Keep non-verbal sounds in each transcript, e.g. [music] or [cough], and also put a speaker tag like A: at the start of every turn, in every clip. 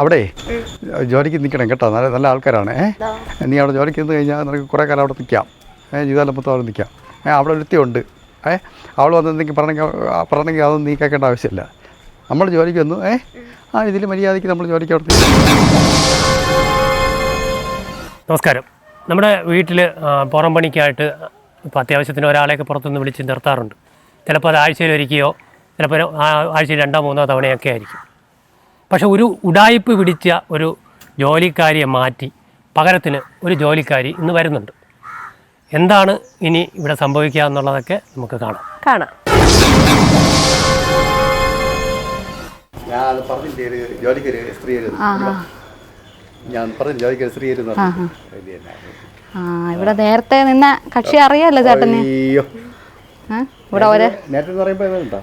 A: അവിടെ? ജോലിക്ക് നിൽക്കണം കേട്ടോ. നല്ല നല്ല ആൾക്കാരാണ്. ഏഹ് നീ അവിടെ ജോലിക്ക് നിന്ന് കഴിഞ്ഞാൽ നിനക്ക് കുറേ കാലം അവിടെ നിൽക്കാം. ഏഹ് ജീവിതകാലം മൊത്തം അവിടെ നിൽക്കാം. ഏഹ് അവിടെ ഒരുത്തിയുണ്ട് ഏഹ് അവൾ വന്ന് എന്തെങ്കിലും പറഞ്ഞെങ്കിൽ പറഞ്ഞെങ്കിൽ അതൊന്നും നീ കേൾക്കേണ്ട ആവശ്യമില്ല. നമ്മൾ ജോലിക്ക് വന്നു. ഏഹ് ആ ഇതിൽ മര്യാദയ്ക്ക് നമ്മൾ ജോലിക്ക് അവിടെ.
B: നമസ്കാരം. നമ്മുടെ വീട്ടിൽ പുറം പണിക്കായിട്ട് ഇപ്പോൾ അത്യാവശ്യത്തിന് ഒരാളെയൊക്കെ പുറത്തുനിന്ന് വിളിച്ച് നിർത്താറുണ്ട്. ചിലപ്പോൾ അത് ആഴ്ചയിൽ ഒരുക്കിയോ ചിലപ്പോൾ ആഴ്ചയിൽ രണ്ടോ മൂന്നോ തവണയൊക്കെ ആയിരിക്കും. പക്ഷെ ഒരു ഉടായിപ്പ് പിടിച്ച ഒരു ജോലിക്കാരിയെ മാറ്റി പകരത്തിന് ഒരു ജോലിക്കാരി ഇന്ന് വരുന്നുണ്ട്. എന്താണ് ഇനി ഇവിടെ സംഭവിക്കുക എന്നുള്ളതൊക്കെ നമുക്ക് കാണാം.
C: കാണാം.
A: ഞാൻ പറഞ്ഞില്ലേ ഒരു ജോലിക്ക് സ്ത്രീ ഞാൻ പറഞ്ഞു ജോലിക്ക് ഒരു സ്ത്രീ
C: ഇവിടെ നേരത്തെ നിന്ന കക്ഷി അറിയാലോ ചേട്ടന്.
A: അയ്യോ.
C: ഇവിടെ
A: നേരത്തെ എന്താ?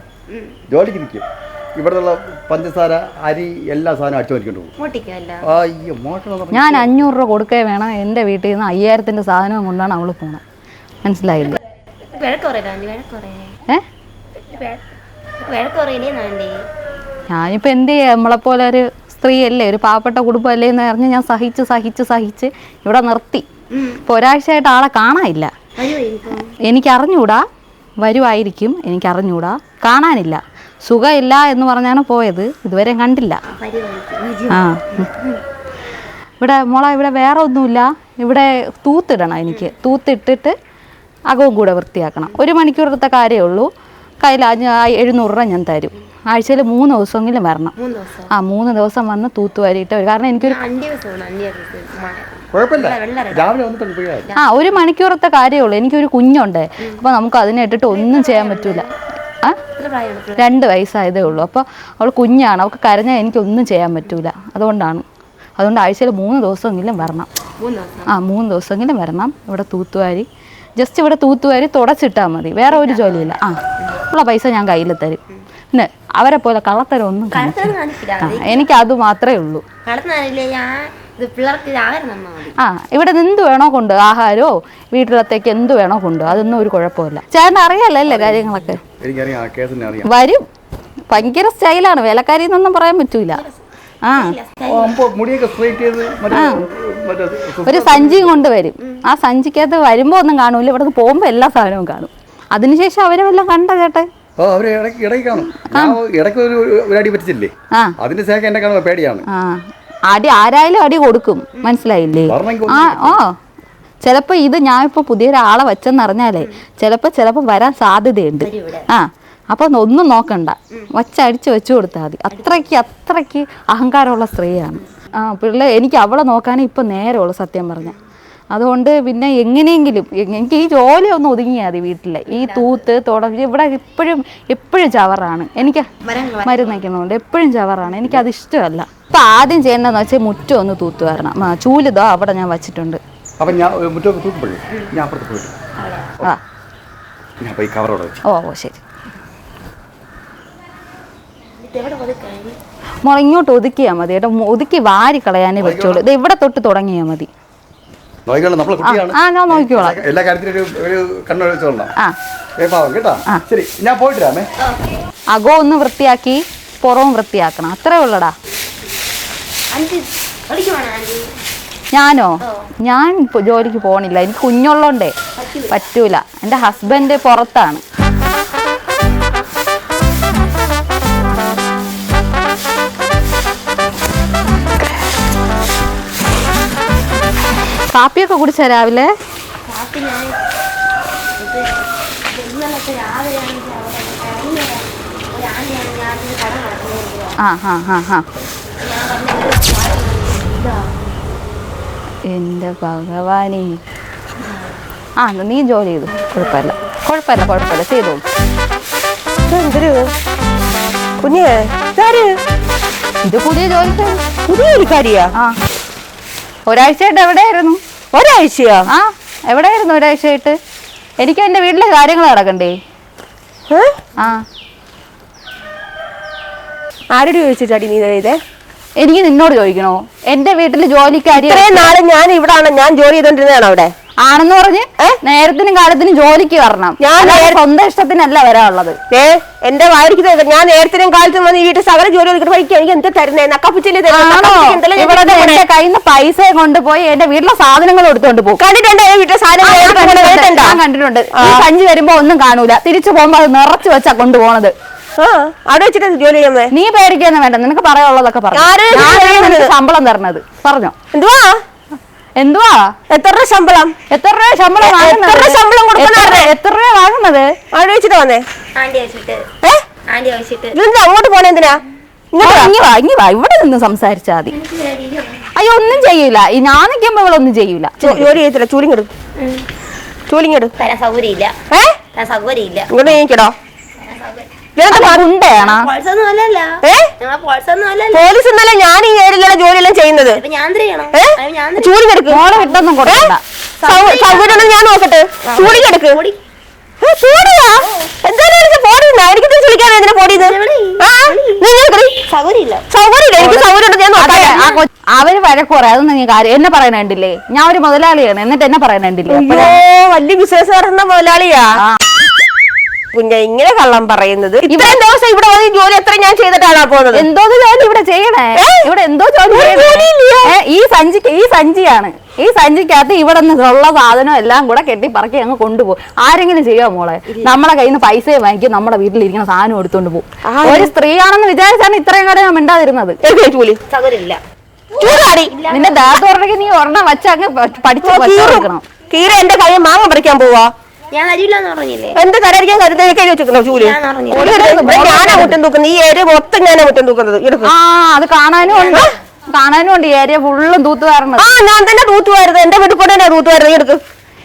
A: ജോലിക്ക് നിൽക്കും. ഇവിടെയുള്ള പഞ്ചസാര അരി എല്ലാ സാധനവും അടിച്ചു വലിക്കൊണ്ട്
C: ഞാൻ അഞ്ഞൂറ് രൂപ കൊടുക്കേ വേണം. എന്റെ വീട്ടിൽ നിന്ന് അയ്യായിരത്തിന്റെ സാധനവും കൊണ്ടാണ് അവൾ പോണത്. മനസ്സിലായില്ല? ഞാനിപ്പോൾ എന്ത് ചെയ്യാം? നമ്മളെപ്പോലെ ഒരു സ്ത്രീയല്ലേ ഒരു പാവപ്പെട്ട കുടുംബമല്ലേ എന്ന് പറഞ്ഞ് ഞാൻ സഹിച്ച് സഹിച്ച് സഹിച്ച് ഇവിടെ നിർത്തി. ഇപ്പോൾ ഒരാഴ്ചയായിട്ട് ആളെ കാണാനില്ല. എനിക്കറിഞ്ഞൂടാ എനിക്കറിഞ്ഞൂടാ. വരുമായിരിക്കും എനിക്ക് അറിഞ്ഞൂടാ കാണാനില്ല. സുഖമില്ല എന്ന് പറഞ്ഞാണ് പോയത്. ഇതുവരെ കണ്ടില്ല. ആ. ഇവിടെ മോളെ ഇവിടെ വേറെ ഒന്നുമില്ല. ഇവിടെ തൂത്തിടണം എനിക്ക്. തൂത്തിട്ടിട്ട് അകവും കൂടെ വൃത്തിയാക്കണം. ഒരു മണിക്കൂറത്തെ കാര്യമേ ഉള്ളൂ. കയ്യിൽ എഴുന്നൂറ് രൂപ ഞാൻ തരും. ആഴ്ചയിൽ മൂന്ന് ദിവസമെങ്കിലും വരണം.
D: മൂന്ന് ദിവസം.
C: ആ മൂന്ന് ദിവസം വന്ന് തൂത്ത് വാരിയിട്ട് വരും. കാരണം എനിക്കൊരു
D: അഞ്ച് ദിവസമാണ്. അഞ്ച് ദിവസം
A: കുഴപ്പമില്ല. രാവിലെ വന്നിട്ട് പോയാൽ
C: ആ ഒരു മണിക്കൂറത്തെ കാര്യമേ ഉള്ളൂ. എനിക്കൊരു കുഞ്ഞുണ്ട്. അപ്പോൾ നമുക്ക് അതിനെ ഇട്ടിട്ട് ഒന്നും ചെയ്യാൻ പറ്റൂല. രണ്ട് വയസ്സായതേ ഉള്ളൂ. അപ്പോൾ അവൾ കുഞ്ഞാണ്. അവൾക്ക് കരഞ്ഞാൽ എനിക്കൊന്നും ചെയ്യാൻ പറ്റൂല. അതുകൊണ്ടാണ്. അതുകൊണ്ട് ആഴ്ചയിൽ മൂന്ന് ദിവസമെങ്കിലും വരണം. ആ മൂന്ന് ദിവസമെങ്കിലും വരണം. ഇവിടെ തൂത്തുവാരി. ജസ്റ്റ് ഇവിടെ തൂത്തുവാരി തുടച്ചിട്ടാൽ മതി. വേറെ ഒരു ജോലിയില്ല. ആ ഉള്ള പൈസ ഞാൻ കയ്യിൽ തരും. പിന്നെ അവരെ പോലെ കള്ളത്തരം ഒന്നും എനിക്ക് അത് മാത്രമേ ഉള്ളൂ. ആ ഇവിടെ നിന്ന് എന്ത് വേണോ കൊണ്ട് ആഹാരോ വീട്ടിലത്തേക്ക് എന്ത് വേണോ കൊണ്ട് അതൊന്നും ഒരു കുഴപ്പമില്ല. ചേട്ടൻ അറിയാലോ അല്ലേ കാര്യങ്ങളൊക്കെ?
A: എനിക്കറിയാം ആ കേസിനെ അറിയാം.
C: വരും. ഭയങ്കര സ്റ്റൈലാണ്. വേലക്കാരി എന്നൊന്നും പറയാൻ പറ്റൂല. ആ. ഒരു സഞ്ചിയും കൊണ്ട് വരും. ആ സഞ്ചിക്കകത്ത് വരുമ്പോ ഒന്നും കാണൂല. ഇവിടെ പോകുമ്പോ എല്ലാ സാധനവും കാണും. അതിനുശേഷം അവരെ വല്ലതും കണ്ട ചേട്ടെ
A: അവരെ ഇടയ്ക്ക് കാണും. ഇടയ്ക്ക് ഒരു അടി പറ്റിച്ചില്ലേ?
C: ആ.
A: അതിന്റെ ശേഷം എന്നെ കാണുമ്പോ പേടിയാണ്.
C: ആ. അടി ആരായാലും അടി കൊടുക്കും. മനസ്സിലായില്ലേ? ആ ഓ. ചിലപ്പോ ഇത് ഞാൻ ഇപ്പോൾ പുതിയൊരാളെ വെച്ചെന്നറിഞ്ഞാലേ ചിലപ്പോ ചിലപ്പോ വരാൻ സാധ്യതയുണ്ട്. ആ അപ്പം ഒന്നും നോക്കണ്ട. വച്ചടിച്ച് വെച്ചു കൊടുത്താൽ മതി. അത്രയ്ക്ക് അത്രയ്ക്ക് അഹങ്കാരമുള്ള സ്ത്രീയാണ്. ആ പിള്ളേ എനിക്ക് അവളെ നോക്കാനേ ഇപ്പം നേരമുള്ളൂ സത്യം പറഞ്ഞ. അതുകൊണ്ട് പിന്നെ എങ്ങനെയെങ്കിലും എനിക്ക് ഈ ജോലി ഒന്ന് ഒതുങ്ങിയാൽ മതി വീട്ടിലെ. ഈ തൂത്ത് തുടങ്ങി ഇവിടെ എപ്പോഴും എപ്പോഴും ചവറാണ്. എനിക്ക് മരുന്ന് വയ്ക്കുന്നതുകൊണ്ട് എപ്പോഴും ചവറാണ്. എനിക്കത് ഇഷ്ടമല്ല. ഇപ്പം ആദ്യം ചെയ്യേണ്ടതെന്ന് വെച്ചാൽ മുറ്റം ഒന്ന് തൂത്ത് വരണം. ആ, ചൂലിതോ അവിടെ ഞാൻ വച്ചിട്ടുണ്ട്.
A: അപ്പൊ ഞാൻ ഒരു മുറ്റമൊക്കെ തൂക്കുമ്പോഴേ ഞാൻ അപ്പുറത്ത് പോയിട്ട്
C: ആ.
A: ഞാൻ പോയി കവറോടെ വെച്ചു.
C: ഓ ഓ ശരി. ഇങ്ങോട്ട് ഒതുക്കിയാൽ മതി. കേട്ടോ ഒതുക്കി വാരി കളയാനേ പറ്റുള്ളൂ. ഇത് ഇവിടെ തൊട്ട് തുടങ്ങിയാൽ മതി.
A: നോക്കിക്കോളാം നമ്മളെ കുട്ടിയാണ്.
C: ആ ഞാൻ നോക്കിക്കോളാം.
A: എല്ലാ കാര്യത്തിലും ഒരു പാവം കേട്ടാ? ശരി ഞാൻ പോയിട്ട് രാമേ
C: അകോ ഒന്ന് വൃത്തിയാക്കി പുറവും വൃത്തിയാക്കണം. അത്രേ ഉള്ളടാ. ഞാനോ? ഞാൻ ഇപ്പൊ ജോലിക്ക് പോണില്ല. എനിക്ക് കുഞ്ഞുള്ളോണ്ടേ പറ്റൂല. എന്റെ ഹസ്ബൻഡ് പുറത്താണ്. ഇതിന് കുടിച്ച രാവിലെ? ആ ആ ആ ആ. എന്റെ ഭഗവാനെ. ആ എന്നാ നീ ജോലി ചെയ്തു. കുഴപ്പമില്ല. കുഴപ്പമില്ല കുഴപ്പമില്ല. ചെയ്തോളൂ
E: എന്തൊരു കുഞ്ഞ്?
C: ഇത് പുതിയ ജോലിക്കാരി.
E: പുതിയ ജോലിക്കാരിയാ?
C: ആ. ഒരാഴ്ചയായിട്ട് എവിടെയായിരുന്നു?
E: ഒരാഴ്ചയോ?
C: ആ എവിടെയായിരുന്നു ഒരാഴ്ചയായിട്ട്? എനിക്ക് എന്റെ വീട്ടിലെ കാര്യങ്ങൾ നടക്കണ്ടേ? ആ.
E: ആരോട് ചോദിച്ചിട്ടാടി നീ ഇതേ?
C: എനിക്ക് നിന്നോട് ചോദിക്കണോ? എന്റെ വീട്ടിൽ ജോലിക്കാരി
E: ഇത്രയും നാളെ ഞാൻ ഇവിടാണ്. ഞാൻ ജോലി ചെയ്തോണ്ടിരുന്നതാണ് അവിടെ?
C: ആണെന്ന് പറഞ്ഞ് നേരത്തിനും കാലത്തിനും ജോലിക്ക് വരണം.
E: ഞാൻ
C: സ്വന്തം ഇഷ്ടത്തിനല്ല വരാനുള്ളത്.
E: ഏ? എന്റെ വായിരിക്കുന്നത് ഞാൻ നേരത്തിനും കാലത്തും വന്ന് വീട്ടിൽ സകല ജോലി വഴിക്ക് എനിക്ക് എന്താ തരുന്നേ? നക്കപ്പിച്ചില്ലേ
C: എന്റെ കയ്യിൽ നിന്ന് പൈസ കൊണ്ടുപോയി എന്റെ വീട്ടിലെ സാധനങ്ങൾ എടുത്തോണ്ട് പോകും.
E: കണ്ടിട്ടുണ്ട് വീട്ടിലെ
C: സാധനങ്ങൾ കണ്ടിട്ടുണ്ട്. ഈ സഞ്ചി വരുമ്പോ ഒന്നും കാണൂല. തിരിച്ചു പോകുമ്പോ അത് നിറച്ചു വെച്ചാ കൊണ്ടുപോണത്.
E: അവിടെ വെച്ചിട്ട് ജോലി
C: നീ പേടിക്കൊന്നും വേണ്ട. നിനക്ക് പറയാനുള്ളതൊക്കെ പറഞ്ഞു. ശമ്പളം തരണത്. പറഞ്ഞോ.
E: എന്തുവാ?
C: എന്തുവാ?
E: എത്ര രൂപ ശമ്പളം?
C: എത്ര രൂപ ശമ്പളം
E: എത്ര
C: വാങ്ങുന്നത്?
E: എത്ര ശമ്പളം കൊടുക്കണം
C: എത്ര- രൂപ വാങ്ങുന്നത്?
E: ആണ്ടി വെച്ചിട്ട് വന്നേ?
D: ആണ്ടി വെച്ചിട്ട്.
E: അങ്ങോട്ട് പോണേ എന്തിനാ? ഇങ്ങോട്ട് വാ.
C: ഇങ്ങി വാ ഇങ്ങി വാ. ഇവിടെ നിന്ന് സംസാരിച്ചാ മതി. അയ്യോ ഒന്നും ചെയ്യൂല. ഈ ഞാൻ നിൽക്കുമ്പോ ഇവളൊന്നും ചെയ്യൂല.
E: ജോലി ചെയ്യത്തില്ല. ചൂലിങ്ങെടു ചൂലിങ്ങെടു
D: തരാൻ സൗകര്യമില്ല.
E: ഏ?
D: സൗകര്യം സൗകര്യമില്ല.
E: ഇങ്ങോട്ട് നീക്കിടോ പോലീസ് ഇന്നലെ ഞാൻ ഈ ഏരിയയിലുള്ള ജോലിയെല്ലാം ചെയ്യുന്നത്.
C: മോളെ വിട്ടൊന്നും കൊടുക്കണ്ട.
E: സൗകര്യം ഞാൻ നോക്കട്ടെ. ചൂടിയാ എന്തായാലും എനിക്ക് തിരിച്ച് വിളിക്കാൻ എന്തിനാ പോടിയത്?
C: കൊ- അവർ വഴക്കുറേ അതൊന്നും നീ കാര്യം എന്നെ പറയണണ്ടില്ലേ ഞാൻ ഒരു മുതലാളിയാണ്. എന്നിട്ട് എന്നെ പറയണണ്ടില്ലേ
E: വലിയ ബിസിനസ് നടത്തുന്ന മുതലാളിയാ. കുഞ്ഞ ഇങ്ങനെ കള്ളം പറയുന്നത്? ഇത്രയും ദിവസം ഇവിടെ വന്ന് ജോലി എത്ര ഞാൻ ചെയ്തിട്ടാണോ പോകുന്നത്?
C: എന്തോ ജോലി ഇവിടെ ചെയ്യണേ? ഇവിടെ എന്തോ ജോലി ഈ സഞ്ചിക്ക് ഈ സഞ്ചിയാണ്. ഈ സഞ്ചിക്കകത്ത് ഇവിടെ നിന്നുള്ള സാധനം എല്ലാം കൂടെ കെട്ടി പറക്കി അങ്ങ് കൊണ്ടുപോകും. ആരെങ്കിലും ചെയ്യാ മോളെ? നമ്മളെ കയ്യിൽ നിന്ന് പൈസ വാങ്ങിക്കും നമ്മുടെ വീട്ടിലിരിക്കുന്ന സാധനം എടുത്തോണ്ട് പോകും. ഒരു സ്ത്രീയാണെന്ന് വിചാരിച്ചാണ് ഇത്രയും കാലം ഞാൻ മിണ്ടാതിരുന്നത്. നിന്റെ ദേഹത്തോടേക്ക് നീ ഒരെണ്ണം വെച്ച് അങ്ങ് പഠിച്ചു
E: തീരെ എന്റെ കൈ മാങ്ങ പറിക്കാൻ പോവാ.
D: ഞാൻ തരില്ലെന്ന് പറഞ്ഞില്ലേ?
E: എന്ത് തരാതിരിക്കാൻ ചൂൽ ഞാനാ മുറ്റം തൂക്കുന്നത്. ഈ ഏരിയ മൊത്തം ഞാനാ മുറ്റം തൂക്കുന്നത്. എടുക്കും.
C: ആ അത് കാണാനും ഉണ്ട്. കാണാനും ഉണ്ട്. ഏരിയ ഫുള്ളും
E: ആ ഞാൻ തന്നെ തൂത്തുവായിരുന്നു എന്റെ വീട്ടിൽ പോലെ തന്നെ തൂത്തുവായിരുന്നു എടുക്ക്.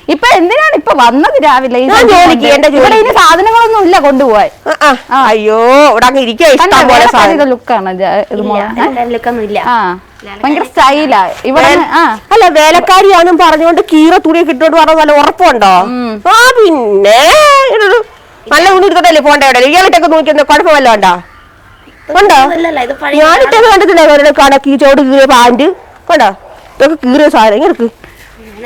C: ഇപ്പൊ എന്തിനാണ് ഇപ്പൊ വന്നത് രാവിലെ?
E: ജോലിക്ക്, എന്റെ
C: ഇവിടെ ഇനി സാധനങ്ങളൊന്നും ഇല്ല
E: ആ. അയ്യോ ഇവിടെ അങ്ങ് ഇരിക്കുക ഇഷ്ടം പോലെ സാധനം.
C: ലുക്കാണ്
D: ലുക്കൊന്നും ഇല്ല.
C: ആ. ഭയങ്കര സ്റ്റൈലാ. ഇവിടെ ആ.
E: അല്ല വേലക്കാരിയാണെന്നും പറഞ്ഞുകൊണ്ട് കീറ തുണി ഇട്ടോണ്ട് പറഞ്ഞ നല്ല ഉറപ്പുണ്ടോ? ആ പിന്നെ ഇതൊരു നല്ല തുണി എടുത്തിട്ടല്ലേ പോണ്ട എവിടെ ഇയാളിട്ടൊക്കെ നോക്കിയത് കുഴപ്പമല്ല ഉണ്ടോ ഉണ്ടോ?
D: ഞാനിട്ടൊക്കെ ഇത് പഴയ
E: ഞാനിട്ടത് കണ്ടിട്ടില്ല അവരുടെ കണക്കി? ചോട് കീറിയ പാന്റ്. കണ്ടോ? ഇതൊക്കെ കീറിയ സാധനം. എടുക്ക്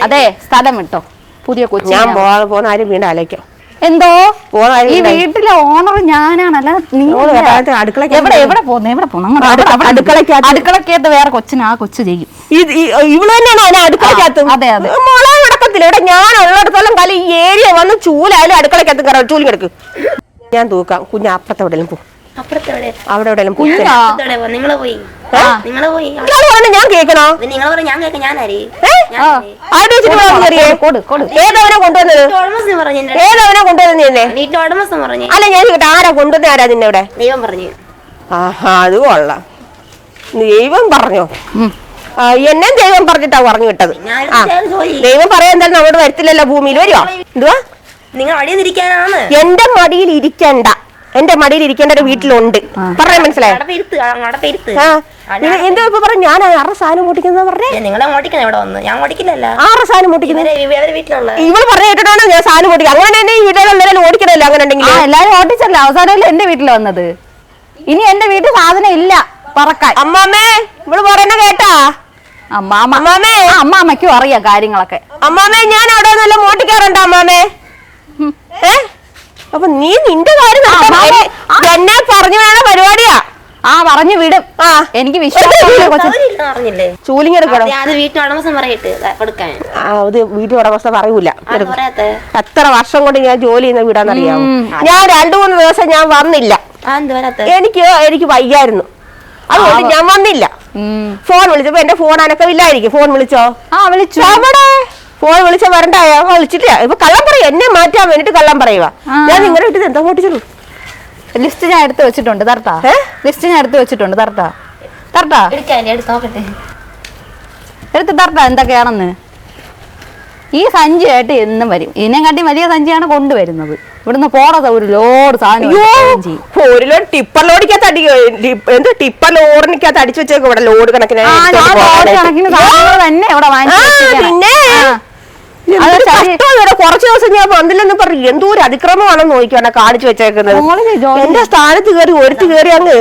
C: അതെ സ്ഥലം വിട്ടോ. പുതിയ കൊച്ചു
E: ഞാൻ പോകാൻ പോകുന്ന ആരും വീണ്ടും ആലോചിക്കാം
C: എന്തോ? ഈ വീട്ടിലെ ഓണർ ഞാനാണ്. അല്ല നീ
E: ഓൾ
C: അല്ല.
E: വേണ്ടാത്ത അടുക്കളയ്ക്ക്
C: എവിടെ എവിടെ പോകുന്നു എവിടെ പോകുന്നു അങ്ങോട്ട്
E: അടുക്ക-
C: അവിടെ- അവിടെ
E: അടുക്കളയ്ക്കകത്ത്.
C: അടുക്കളക്കകത്ത് വേറെ കൊച്ചിന് ആ കൊച്ചു ചെയ്യും.
E: ഇവൾ തന്നെയാണ് അതിനെ അടുക്കളക്കകത്ത്
C: അതെ, അതെ.
E: മുള നടക്കത്തില്ല. ഇവിടെ ഞാൻ ഉള്ളിടത്തോളം കാലം ഈ ഏരിയ വന്ന് ചൂലായാലും അടുക്കളക്കകത്ത് കയറാം ചൂലി കിടക്കും. ഞാൻ തൂക്കാം. കുഞ്ഞ് അപ്പുറത്തെ എവിടെയും പോ.
D: അപ്പുറത്തെ
E: അവിടെ
C: കുഞ്ഞാ
D: നിങ്ങൾ പോയി.
E: നിങ്ങൾ പോയി. ഞാൻ കേൾക്കണോ
D: നിങ്ങൾ പറഞ്ഞ ഞാൻ കേൾക്കാം ഞാനാര്
E: ഏതവനെ കൊണ്ടുവന്നത്? ഏതവനെ
D: വീട്ടിൽ ഉടമസ്ഥൻ പറഞ്ഞു.
E: അല്ല ഞാൻ കേട്ടെ ആരാ കൊണ്ടുവന്ന? ആരാ നിന്നെ ഇവിടെ?
D: ദൈവം പറഞ്ഞു.
E: ആഹാ അത് കൊള്ളാം. ദൈവം പറഞ്ഞോ? എന്നെ ദൈവം പറഞ്ഞിട്ടാ പറഞ്ഞു വിട്ടത്. ദൈവം പറയാൻ എന്തായാലും നമ്മുടെ വരത്തില്ലല്ലോ ഭൂമിയിൽ. വരുവാ? എന്തുവാ?
D: നിങ്ങൾ അടിയതിരിക്കാനാണ്
E: എന്റെ മടിയിൽ ഇരിക്കണ്ട. എന്റെ മടിയിൽ ഇരിക്കേണ്ട ഒരു വീട്ടിലുണ്ട്. പറയാൻ മനസ്സിലായോ? എന്താ ഇപ്പൊ പറഞ്ഞു ഞാൻ ആറ് സാധനം പൊട്ടിക്കുന്ന പറഞ്ഞേ?
D: നിങ്ങളെ ഇവിടെ വന്ന്. ഞാൻ ഓടിക്കില്ലല്ലോ
E: ആറ് സാധനം
D: വീട്ടിലുള്ള
E: ഇവൾ പറഞ്ഞു കേട്ടിട്ടാണ് ഞാൻ സാധനം പൊട്ടിക്കുക അങ്ങനെ തന്നെ ഈ വീട്ടിലെല്ലാവരും ഓടിക്കണല്ലോ അങ്ങനെ ഉണ്ടെങ്കിൽ
C: എല്ലാവരും എല്ലാരും ഓട്ടിച്ചല്ലേ അവസാനമല്ലേ എന്റെ വീട്ടിൽ വന്നത്? ഇനി എന്റെ വീട്ടിൽ സാധനം ഇല്ല. പറക്കാൻ.
E: അമ്മാമ്മേ ഇവൾ പറയുന്ന കേട്ടാ? അമ്മാമേ
C: ആ, അമ്മാമ്മയ്ക്കും അറിയാം കാര്യങ്ങളൊക്കെ.
E: അമ്മാമേ ഞാൻ അവിടെ നല്ല മോട്ടിക്കാറുണ്ടോ അമ്മാമേ? ഏ? അപ്പൊ നീ നിന്റെ കാര്യം എന്നെ- പറഞ്ഞു വേണ പരിപാടിയാ.
C: ആ പറഞ്ഞു വിടും.
E: ആ.
C: എനിക്ക് വിശ്വാസം
E: ചൂലിങ് എടുക്കണം?
D: പറയിട്ട് കൊടുക്കാൻ.
E: അത് ഉടമസ്ഥ പറയൂല. എത്ര വർഷം കൊണ്ട് ഞാൻ ജോലി ചെയ്യുന്ന വീടാന്നറിയാം ഞാൻ രണ്ടു മൂന്ന് ദിവസം ഞാൻ വന്നില്ല. എനിക്ക് എനിക്ക് വയ്യായിരുന്നു. അതുകൊണ്ട് ഞാൻ വന്നില്ല. ഫോൺ വിളിച്ചപ്പോ എന്റെ ഫോൺ അനക്കമില്ലായിരിക്കും. ഫോൺ വിളിച്ചോ?
C: ആ വിളിച്ചു.
E: എവിടെ? ഫോൺ വിളിച്ച വരണ്ട വിളിച്ചിട്ടില്ല. ഇപ്പൊ കള്ളം പറയുക എന്നെ മാറ്റാൻ വേണ്ടിട്ട് കള്ളം പറയുക. ഞാൻ നിങ്ങളുടെ വീട്ടിൽ എന്താ പൊട്ടിച്ചു
C: ലിസ്റ്റ് ഞാൻ എടുത്ത് വെച്ചിട്ടുണ്ട് തരട്ടാ ലിസ്റ്റ് ഞാൻ എടുത്ത് വെച്ചിട്ടുണ്ട് തരട്ടാ
D: എടുക്കാൻ എടുത്ത് നോക്കട്ടെ.
C: എടുത്ത് തരട്ടാ എന്തൊക്കെയാണെന്ന്. ഈ സഞ്ചിയായിട്ട് എന്നും വരും. ഇതിനെക്കാട്ടി വലിയ സഞ്ചിയാണ് കൊണ്ടുവരുന്നത്. ഇവിടുന്ന് പോണത് ഒരു ലോഡ് സാധനം
E: ഒരു ലോഡ് ടിപ്പർ ലോഡിക്കകത്ത് അടി എന്ത് ടിപ്പർ ലോറിനകത്ത് അടിച്ചു വെച്ചേക്കും ഇവിടെ ലോഡ് കണക്കിന്
C: കണക്കിന് സാധനങ്ങൾ തന്നെ ഇവിടെ
E: പിന്നെ. കുറച്ച് ദിവസം ഞാൻ വന്നില്ലെന്ന് പറഞ്ഞു എന്തോ ഒരു അതിക്രമമാണെന്ന് നോക്കിയാണ് കാണിച്ചു വെച്ചേക്കുന്നത്. എന്റെ സ്ഥാനത്ത് കയറി ഒരുത്തി കയറി അങ്ങ്?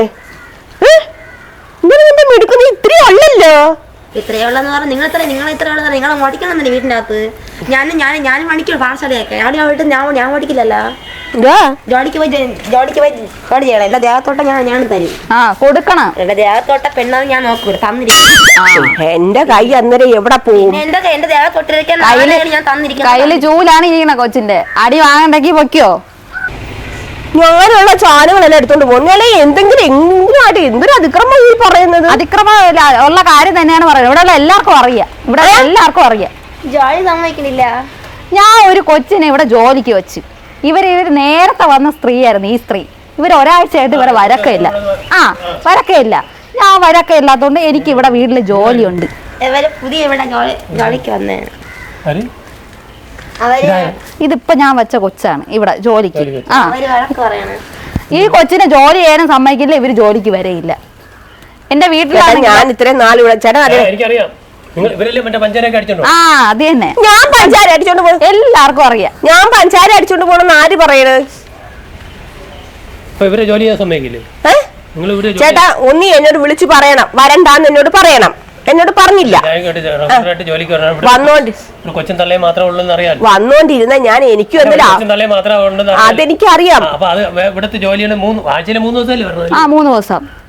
E: ഇങ്ങനെ മിടുക്കുന്ന ഇത്രയും അല്ലല്ലോ?
D: ഇത്രയുള്ളതെന്ന് പറഞ്ഞാൽ നിങ്ങൾ ഇത്ര നിങ്ങൾ ഇത്രയുള്ളത് നിങ്ങൾ ഓടിക്കണമെന്നില്ല വീടിന്റെ അകത്ത്? ഞാൻ ഞാൻ ഞാൻ പണിക്കും പാർസലൊക്കെ ഞാൻ അവിടെ ഞാൻ ഞാൻ ഓടിക്കില്ലല്ലോ. ജോലിക്ക് പോയി ജോലിക്ക് പോയി ജോലി ചെയ്യണം. എന്റെ ദേഹത്തോട്ടം ഞാൻ ഞാൻ തരും.
C: ആ കൊടുക്കണം.
D: എന്റെ ദേഹത്തോട്ട പെണ്ണത് ഞാൻ നോക്കൂല തന്നിരിക്കും
E: എന്റെ കൈ അന്നേരം എവിടെ
D: പോകും എന്റെ എന്റെ ദേഹത്തൊട്ടിരിക്കാൻ ഞാൻ തന്നിരിക്കും
C: കയ്യിൽ ചൂലാണ് ഇരിക്കണ കൊച്ചിന്റെ. അടി വാങ്ങണ്ടെങ്കി പൊയ്ക്കോ?
E: ഞാനുള്ള സാധനങ്ങളെല്ലാം എടുത്തോണ്ട് പോകും ഞങ്ങളെ എന്തെങ്കിലും എങ്കിലും എന്തൊരു അതിക്രമം ഈ പറയുന്നത്?
C: അതിക്രമം ഉള്ള കാര്യം തന്നെയാണ് പറയുന്നത്. ഇവിടെ ഉള്ള എല്ലാവർക്കും അറിയാം. ഇവിടെ എല്ലാവർക്കും അറിയാം.
D: ജോലി
C: ഞാൻ ഒരു കൊച്ചിനെ ഇവിടെ ജോലിക്ക് വെച്ച്. ഇവർ ഇവർ നേരത്തെ വന്ന സ്ത്രീയായിരുന്നു ഈ സ്ത്രീ. ഇവർ ഒരാഴ്ചയായിട്ട് ഇവരെ വരക്കയില്ല. ആ വരക്കയില്ല. ഞാൻ വരക്കയില്ലാത്തതുകൊണ്ട് എനിക്ക് ഇവിടെ വീട്ടിൽ ജോലിയുണ്ട്.
D: ഇവർ പുതിയ ഇവിടെ ജോലി ജോലിക്ക് വന്നേ.
C: ഇതിപ്പോ ഞാൻ വെച്ച കൊച്ചാണ്. ഇവിടെ ജോലിക്ക്. ആ. ഈ കൊച്ചിനെ ജോലി ചെയ്യാനും സമ്മതിക്കില്ല ഇവർ ജോലിക്ക് വരെയില്ല. എന്റെ വീട്ടിലാണ്
E: ഞാൻ ഇത്രയും നാല് ഇവിടെ ചേട്ടാ
B: ആ,
E: അതെ
B: എനിക്കറിയാം.
C: ആ തന്നെ.
E: ഞാൻ പഞ്ചാര അടിച്ചോണ്ട് പോകും
C: എല്ലാവർക്കും അറിയാം.
E: ഞാൻ പഞ്ചാര അടിച്ചോണ്ട് പോണെന്ന് ആര് പറയണത്
B: ജോലി ചെയ്യാൻ സമ്മതിക്കില്ലേ?
E: ചേട്ടാ ഒന്നി എന്നോട് വിളിച്ചു പറയണം. വരണ്ടാന്ന് എന്നോട് പറയണം. എന്നോട് പറഞ്ഞില്ല. വന്നോണ്ട്.
B: തള്ളയും മാത്രമേ ഉള്ളൂ എന്ന് അറിയാം
E: വന്നോണ്ടിരുന്ന ഞാൻ എനിക്കും എന്തെങ്കിലും. അതെനിക്കറിയാം.
B: അപ്പൊ അത് വേ- ഇവിടുത്തെ ജോലിയാണ് മൂന്ന് മൂന്ന് ദിവസമല്ലേ
C: ആ മൂന്ന് ദിവസം.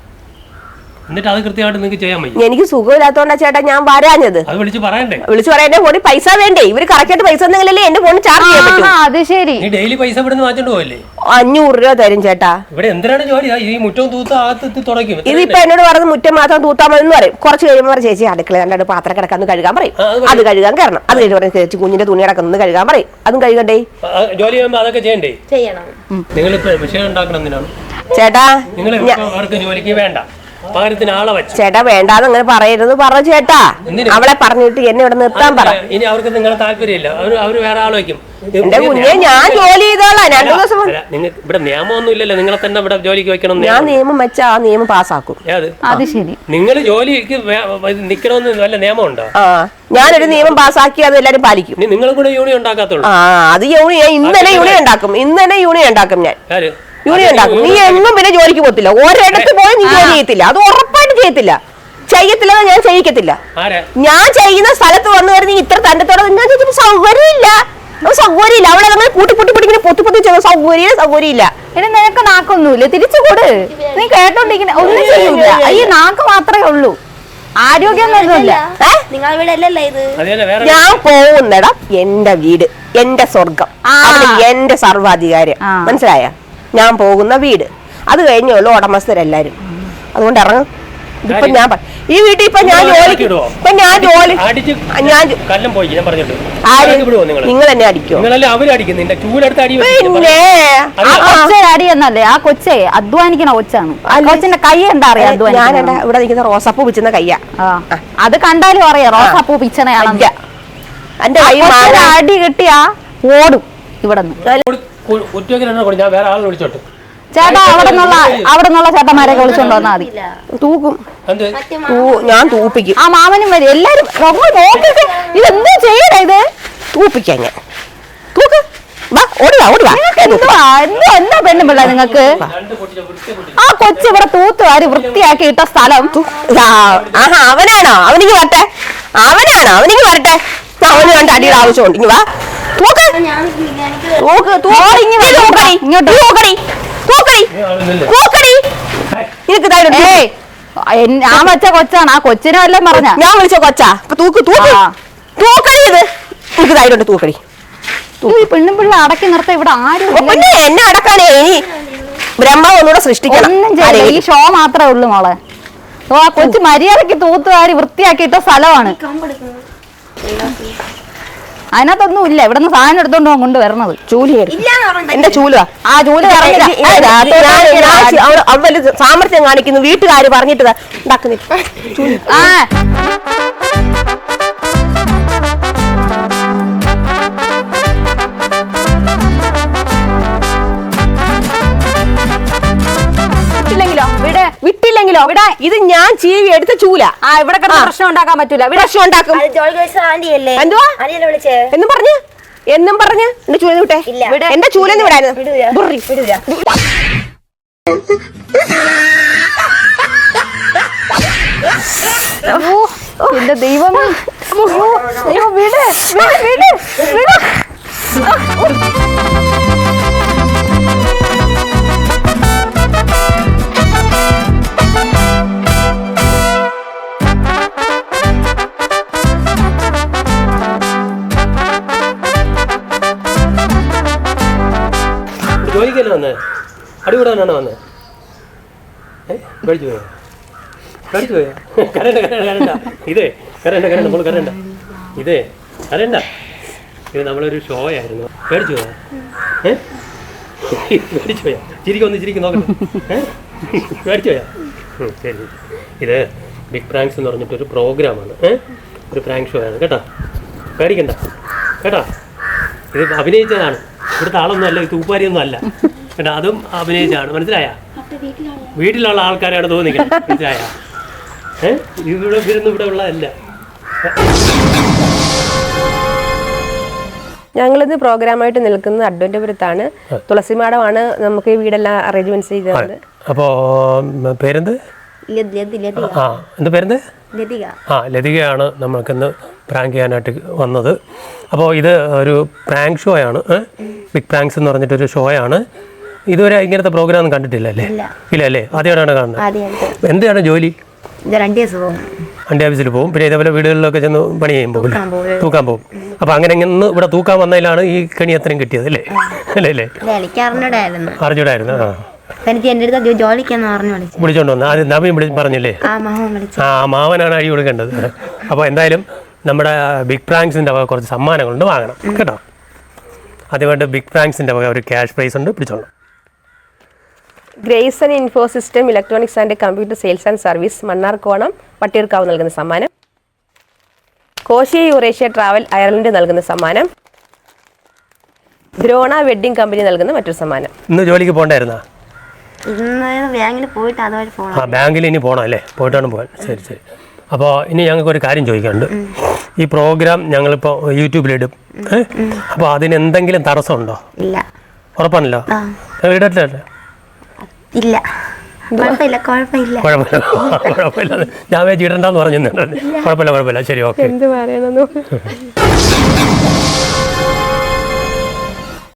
B: എന്നിട്ട് അത് കൃത്യമായിട്ട് നിങ്ങൾക്ക് ചെയ്യാൻ പറ്റും
E: എനിക്ക് സുഖമില്ലാത്തോണ്ടാ ചേട്ടാ ഞാൻ വരാഞ്ഞത്.
B: അത് വിളിച്ച് പറയണ്ടേ?
E: വിളിച്ചു പറയാൻ എന്റെ ഫോണിൽ പൈസ വേണ്ടേ? ഇവർ കറക്റ്റായിട്ട് പൈസ എന്തെങ്കിലല്ലേ എന്റെ ഫോണിൽ ചാർജ് ചെയ്യാൻ പറ്റും.
C: ആ അത് ശരി.
B: നീ ഡെയിലി പൈസ ഇവിടുന്ന് മാറ്റോണ്ട് പോവല്ലേ?
E: അഞ്ഞൂറ് രൂപ തരും ചേട്ടാ.
B: ഇവിടെ എന്തിനാണ് ജോലി? ഈ മുറ്റവും തൂത്ത അകത്ത് തുടയ്ക്കും.
E: ഇതിപ്പോ എന്നോട് പറഞ്ഞത് മുറ്റം മാത്രം തൂത്താൽ മതി എന്ന് പറയും. കുറച്ച് കഴിയുമ്പോൾ ചേച്ചി അടുക്കള കണ്ടത് പാത്രം കിടക്കാന്ന് കഴുകാൻ പറയും.
B: അത്
E: കഴുകാൻ കയറണം. അത് കഴിഞ്ഞ് പറയും ചേച്ചി കുഞ്ഞിന്റെ തുണി കിടക്കുന്നത് കഴുകാൻ പറയും. അതും കഴുകണ്ടേ?
B: ജോലി ചെയ്യുമ്പോൾ അതൊക്കെ ചെയ്യണ്ടേ?
D: ചെയ്യണം.
B: നിങ്ങളിപ്പോ വിഷയം ഉണ്ടാക്കണം എന്തിനാണ്?
E: ചേട്ടാ
B: നിങ്ങൾ ജോലിക്ക് വേണ്ട. പകരത്തിന് ആളെ വെച്ച്.
E: ചേട്ടാ വേണ്ടാന്ന് അങ്ങനെ പറയരുത്. പറ ചേട്ടാ? അവളെ പറഞ്ഞിട്ട് എന്നെ ഇവിടെ നിർത്താൻ പറ.
B: ഇനി അവർക്ക് നിങ്ങളെ താല്പര്യമില്ല. അവർ അവർ വേറെ ആളെ വെക്കും
E: എന്റെ കുഞ്ഞെ ഞാൻ ജോലി ചെയ്തോളാം. രണ്ടു ദിവസം
B: നിങ്ങൾക്ക് ഇവിടെ നിയമമൊന്നും ഇല്ലല്ലോ നിങ്ങളെ തന്നെ ഇവിടെ ജോലിക്ക് വെക്കണം
E: ഞാൻ
B: നിയമം.
E: വെച്ച ആ നിയമം പാസ്സാക്കും.
C: അത് ശരി.
B: നിങ്ങൾ ജോലിക്ക് നിക്കണമെന്ന് വല്ല നിയമമുണ്ടോ?
E: ആ ഞാനൊരു നിയമം പാസ്സാക്കി അത് എല്ലാരും പാലിക്കും.
B: കൂടെ യൂണിയൻ ഉണ്ടാക്കാത്തുള്ളൂ.
E: ആ അത് യൂണിയൻ ഇന്നലെ യൂണിയൻ ഉണ്ടാക്കും. ഇന്നലെ യൂണിയൻ ഉണ്ടാക്കും ഞാൻ. യൂണിയൻ ഉണ്ടാക്കും. നീ എന്നും പിന്നെ ജോലിക്ക് പോകത്തില്ല. ഒരിടത്ത് പോയി നീ ജോലി ചെയ്യത്തില്ല. അത് ഉറപ്പായിട്ട് ചെയ്യത്തില്ല. ചെയ്യത്തില്ലെന്ന് ഞാൻ ചെയ്യിക്കത്തില്ല.
B: ആരാ?
E: ഞാൻ ചെയ്യുന്ന സ്ഥലത്ത് വന്നു വരെ നീ ഇത്ര തണ്ടത്തോടെ ഞാൻ ചോദിച്ചപ്പോ സൗകര്യമില്ല. സൗകര്യമില്ല. അവിടെ നമ്മൾ കൂട്ടി പൊട്ടി പൊട്ടി ഇങ്ങനെ പൊത്തി പൊത്തി ചെയ്ത സൗകര്യം സൗകര്യമില്ല.
C: ഇനി നിനക്ക് നാക്കൊന്നുമില്ല. തിരിച്ചു കൊടു. നീ കേട്ടോണ്ടിരിക്കുന്ന ഒന്നും ചെയ്യൂല. ഈ നാക്ക് മാത്രമേ ഉള്ളൂ. ആരോഗ്യം ഒന്നുമില്ല
D: നിങ്ങൾ ഇവിടെ അല്ലല്ലോ ഇത്?
B: അത്
E: ഞാൻ പോകുന്നിടം എന്റെ വീട് എന്റെ സ്വർഗം അവിടെ എന്റെ സർവാധികാരം മനസ്സിലായ? ഞാൻ പോകുന്ന വീട്. അത് കഴിഞ്ഞുള്ളൂ ഉടമസ്ഥരെല്ലാരും. അതുകൊണ്ട് ഇറങ്ങും. ഇപ്പൊ ഞാൻ ഈ വീട്ടിൽ ഇപ്പൊ ഞാൻ
B: നിങ്ങൾ
E: ജോലിക്ക് ഇപ്പൊ ഞാൻ ജോലി ഞാൻ ആര്?
B: നിങ്ങൾ
E: തന്നെ അടിക്കും? പിന്നെ
C: അടി എന്നല്ലേ? ആ കൊച്ചേ അധ്വാനിക്കണ കൊച്ചാണ്. ആ കൊച്ചിന്റെ കൈ എന്താ അറിയാം
E: ഞാൻ ഇവിടെ നിൽക്കുന്ന റോസപ്പൂ പിച്ചുന്ന കയ്യാ.
C: ആ അത് കണ്ടാലും അറിയാം റോസാപ്പൂ പിച്ചണയാണെന്ന്.
E: എന്റെ
C: കൊച്ചിന് അടി കിട്ടിയാ ഓടും ഇവിടെ നിന്ന്
B: കുറ്റമൊക്കെ രണ്ടെണ്ണം കൊടു ഞാൻ വേറെ ആളെ വിളിച്ചോട്ട്.
C: ചേട്ടാ അവിടെ നിന്നുള്ള അവിടെ നിന്നുള്ള ചേട്ടന്മാരൊക്കെ വിളിച്ചോണ്ട് വന്നാൽ മതി.
E: തൂക്കും. ഞാൻ തൂപ്പിക്കും.
C: ആ മാമനും വരും. എല്ലാരും നോക്കിട്ട് ഇതെന്താ ചെയ്യണേ ഇത്?
E: തൂപ്പിക്കാം ഞാൻ. തൂക്ക്. വാ ഓടുവാ ഓടുവാ.
C: എന്തുവാ? എന്താ പെണ്ണുപിള്ള നിങ്ങക്ക്? ആ കൊച്ചു ഇവിടെ തൂത്തുവാരി വൃത്തിയാക്കി ഇട്ട സ്ഥലം.
E: ആഹാ അവനാണോ? അവനിക്ക് വരട്ടെ. അവനാണോ? അവനിക്ക് വരട്ടെ. അവന് കണ്ട് അടിയുടെ ആവശ്യമുണ്ട്. ഇനി വാ.
D: ഞാൻ
C: വെച്ച കൊച്ചാണ്. ആ കൊച്ചിനെ വല്ലതും പറഞ്ഞ.
E: ഞാൻ വിളിച്ച കൊച്ചാ. അപ്പൊ തൂക്ക് തൂക്ക്. തൂക്കടി ഇത്. എനിക്ക് തൈരുണ്ട് തൂക്കടി.
C: ഈ പെണ്ണുപിള്ള അടക്കി നിർത്ത ഇവിടെ ആരും.
E: പിന്നെ എന്നെ അടക്കാനേ. ഇനി ബ്രഹ്മാവ് ഒന്നുകൂടെ സൃഷ്ടിക്കണം.
C: ഈ. ഷോ മാത്രമേ ഉള്ളൂ മോളെ. ഓ ആ കൊച്ചു മര്യാദയ്ക്ക് തൂത്തുവാരി വൃത്തിയാക്കിയിട്ട സ്ഥലമാണ്. അതിനകത്തൊന്നും ഇല്ല. ഇവിടെ നിന്ന് സാധനം എടുത്തോണ്ട് പോകാൻ കൊണ്ടുവരണത്
E: ചൂലി എടുക്ക്.
D: ഇല്ലാന്ന്
E: എന്റെ ചൂലുവാ.
C: ആ
E: ചൂൽ അവൾ സാമർത്ഥ്യം കാണിക്കുന്നു. വീട്ടുകാര് പറഞ്ഞിട്ട് ഉണ്ടാക്കുന്നില്ല
C: ആ. വിട്ടില്ലെങ്കിലോ ഇവിടെ
E: ഇത് ഞാൻ ചീവി എടുത്ത ചൂല.
C: ആ ഇവിടെ കിടന്ന് പ്രശ്നം ഉണ്ടാക്കാൻ പറ്റൂല. ഇവിടെ
E: പ്രശ്നം ഉണ്ടാക്കും. എന്തുവാ? എന്നും പറഞ്ഞു? എന്നും പറഞ്ഞ്? എന്റെ ചൂല വിട്ടെ.
D: ഇല്ല.
E: എന്റെ ചൂല വിടായിരുന്നു.
C: എന്റെ അയ്യോ വിട്. വിട് വിട്. വിട്.
B: വന്നേ? അടികൂടാനാണ് വന്നേ. ഏ? പേടിച്ചു പോയോ? പേടിച്ചു പോയോ? കരണ്ട കരണ്ട കരണ്ട ഇതേ കരണ്ട കരണ്ട നമ്മൾ കരണ്ട ഇതേ കരണ്ട ഇത് നമ്മളൊരു ഷോ ആയിരുന്നു. പേടിച്ചു പോയോ? ഏ? പേടിച്ചു പോയോ? ചിരിക്കൊന്ന് ചിരിക്കും നോക്കട്ടെ. ഏ? പേടിച്ചു പോയോ? ശരി. ഇത് ബിഗ് പ്രാങ്ക്സ് എന്ന് പറഞ്ഞിട്ടൊരു പ്രോഗ്രാമാണ്. ഏ? ഒരു പ്രാങ്ക് ഷോ ആണ്. കേട്ടോ? പേടിക്കണ്ട. കേട്ടോ? ഇത് അഭിനയിച്ചതാണ്. ഇവിടുത്തെ ആളൊന്നും അല്ല ഇത് തൂപ്പാരിയൊന്നും അല്ല. കേട്ടോ അതും അഭിനയിച്ചാണ്. മനസ്സിലായ? വീട്ടിലുള്ള ആൾക്കാരാണ് തോന്നിക്കുന്നത്. മനസ്സിലായ? ഏഹ് ഇവിടെ ഇരുന്ന് ഇവിടെ ഉള്ളതല്ല.
E: ഞങ്ങളിന്ന് പ്രോഗ്രാമായിട്ട് നിൽക്കുന്നത് അഡ്വന്റപുരത്താണ്. തുളസിമാടമാണ് നമുക്ക് ഈ വീടെല്ലാം അറേഞ്ച്മെന്റ്സ് ചെയ്തത്.
B: അപ്പോ പേരെന്ത്?
D: ലതി ലതി ലതിക.
B: ആ എന്താ പേരെന്ത്?
D: ലതിക.
B: ആ ലതികയാണ് നമ്മൾക്കിന്ന് പ്രാങ്ക് ചെയ്യാനായിട്ട് വന്നത്. അപ്പോൾ ഇത് ഒരു പ്രാങ്ക് ഷോ ആണ്. ബിഗ് പ്രാങ്ക്സ് എന്ന് പറഞ്ഞിട്ടൊരു ഷോയാണ് ഇതുവരെ ഇങ്ങനത്തെ പ്രോഗ്രാം ഒന്നും കണ്ടിട്ടില്ല അല്ലേ ഇല്ല. അല്ലേ ആദ്യമായിട്ടാണ് കാണുന്നത്. എന്താണ് ജോലി? അണ്ടി ഓഫീസിൽ പോകും. പിന്നെ ഇതേപോലെ വീടുകളിലൊക്കെ ചെന്ന് പണി ചെയ്യുമ്പോൾ പോകും തൂക്കാൻ പോകും. അപ്പൊ അങ്ങനെ ഇങ്ങനെ ഇവിടെ തൂക്കാൻ വന്നതിലാണ് ഈ കണി അത്രയും കിട്ടിയത് അല്ലേ? അല്ലേ അല്ലേ?
D: അറിഞ്ഞൂടായിരുന്നു.
B: ആ.
D: എനിക്ക് അടുത്ത് ജോലിക്കാന്ന് പറഞ്ഞു വിളിച്ചു.
B: വിളിച്ചോണ്ട് വന്നു. ആദ്യം നവീൻ വിളി പറഞ്ഞില്ലേ?
D: ആ
B: മാവനാണ് അഴി കൊടുക്കേണ്ടത്. അപ്പോൾ എന്തായാലും നമ്മുടെ ബിഗ് പ്രാങ്ക്സിന്റെ വക കുറച്ച് സമ്മാനങ്ങളുണ്ട് വാങ്ങണം. കേട്ടോ? അതുകൊണ്ട് ബിഗ് പ്രാങ്ക്സിന്റെ വക ഒരു ക്യാഷ് പ്രൈസ് ഉണ്ട്. പിടിച്ചോളൂ.
E: Grace Infosystem Info System Electronics and Computer Sales and Service Mannarkonam Vattiyoorkavu നൽകുന്ന സമ്മാനം. കോശി യൂറേഷ്യ ട്രാവൽ അയർലൻഡ് നൽകുന്ന സമ്മാനം. ദ്രോണ വെഡ്ഡിംഗ് കമ്പനി നൽകുന്ന മറ്റൊരു സമ്മാനം.
B: ഇന്ന് ജോലിക്ക് പോകണ്ടായിരുന്നോ?
D: ഇന്ന് ബാങ്കിൽ പോയിട്ട് അതുവരെ പോകണം
B: ആ ബാങ്കിൽ ഇനി പോകണം അല്ലേ? പോയിട്ടാണ് പോകാൻ. ശരി ശരി. അപ്പോൾ ഇനി ഞങ്ങൾക്ക് ഒരു കാര്യം ചോദിക്കാനുണ്ട്. ഈ പ്രോഗ്രാം ഞങ്ങളിപ്പോൾ യൂട്യൂബിലിടും. അപ്പോൾ അതിന് എന്തെങ്കിലും തടസ്സമുണ്ടോ?
D: ഇല്ല.
B: ഉറപ്പാണല്ലോ?
D: ആ.
B: ഇടട്ടല്ലേ
D: ഇല്ല. കുഴപ്പമില്ല കുഴപ്പമില്ല.
B: കുഴപ്പമില്ല. കുഴപ്പമില്ല. ഞാൻ ഇടണ്ടെന്ന് പറഞ്ഞു കുഴപ്പമില്ല കുഴപ്പമില്ല. ശരി ഓക്കെ.
E: എന്ത് പറയണമെന്ന് [laughs]